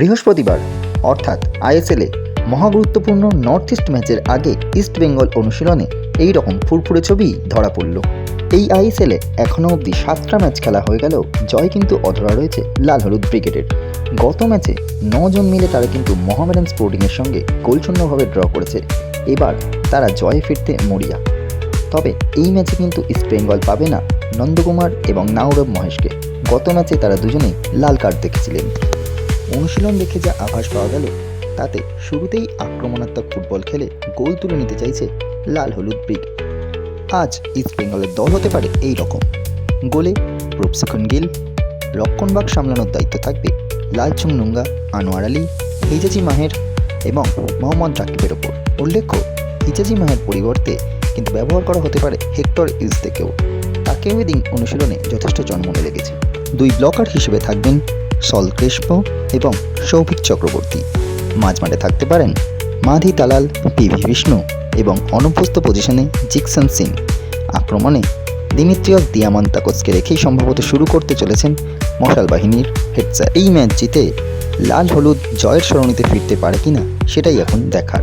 বৃহস্পতিবার, অর্থাৎ আইএসএলে মহাগুরুত্বপূর্ণ north east ম্যাচের আগে ইস্ট বেঙ্গল অনুশীলনে এই রকম ফুরফুরে ছবি ধরা পড়ল। এই আইএসএলে এখনও অবধি সাতটা ম্যাচ খেলা হয়ে গেলেও জয় কিন্তু অধরা রয়েছে লাল হলুদ ব্রিগেডের গত ম্যাচে নজন মিলে তারা কিন্তু মোহামেডান স্পোর্টিংয়ের সঙ্গে গোলশূন্যভাবে ড্র করেছে। এবার তারা জয়ে ফিরতে মরিয়া। তবে এই ম্যাচে কিন্তু ইস্ট বেঙ্গল পাবে না নন্দকুমার এবং নাওরব মহেশকে। গত ম্যাচে তারা দুজনেই লাল কার্ড দেখেছিলেন। অনুশীলন দেখে যা আভাস পাওয়া গেল, তাতে শুরুতেই আক্রমণাত্মক ফুটবল খেলে গোল তুলে নিতে চাইছে লাল হলুদ ব্রিগ। আজ ইস্ট বেঙ্গলের দল হতে পারে এই রকম গোলে প্রুপসিখন গিল রক্ষণবাগ সামলানোর দায়িত্ব থাকবে লালচুং নুঙ্গা আনোয়ার আলী হিজাজি মাহের এবং মোহাম্মদ রাকিবের ওপর। উল্লেখ্য হিজাজি মাহের পরিবর্তে কিন্তু ব্যবহার করা হতে পারে হেক্টর ইজদেকেও তাকেও এদিন অনুশীলনে যথেষ্ট জন্ম লেগেছে। দুই ব্লকার হিসেবে থাকবেন সল কৃষ্ণ এবং সৌভিক চক্রবর্তী। মাঝমাঠে থাকতে পারেন মাধি তালাল পিভি বিষ্ণু এবং অনুপস্থ পজিশনে জিকসন সিং। আক্রমণে দিমিত্রিয়ক দিয়ামান্তাকোসকে রেখেই সম্ভবত শুরু করতে চলেছেন মশাল বাহিনীর হেডসা এই ম্যাচ জিতে লাল হলুদ জয়ের সরণিতে ফিরতে পারে কিনা, সেটাই এখন দেখার।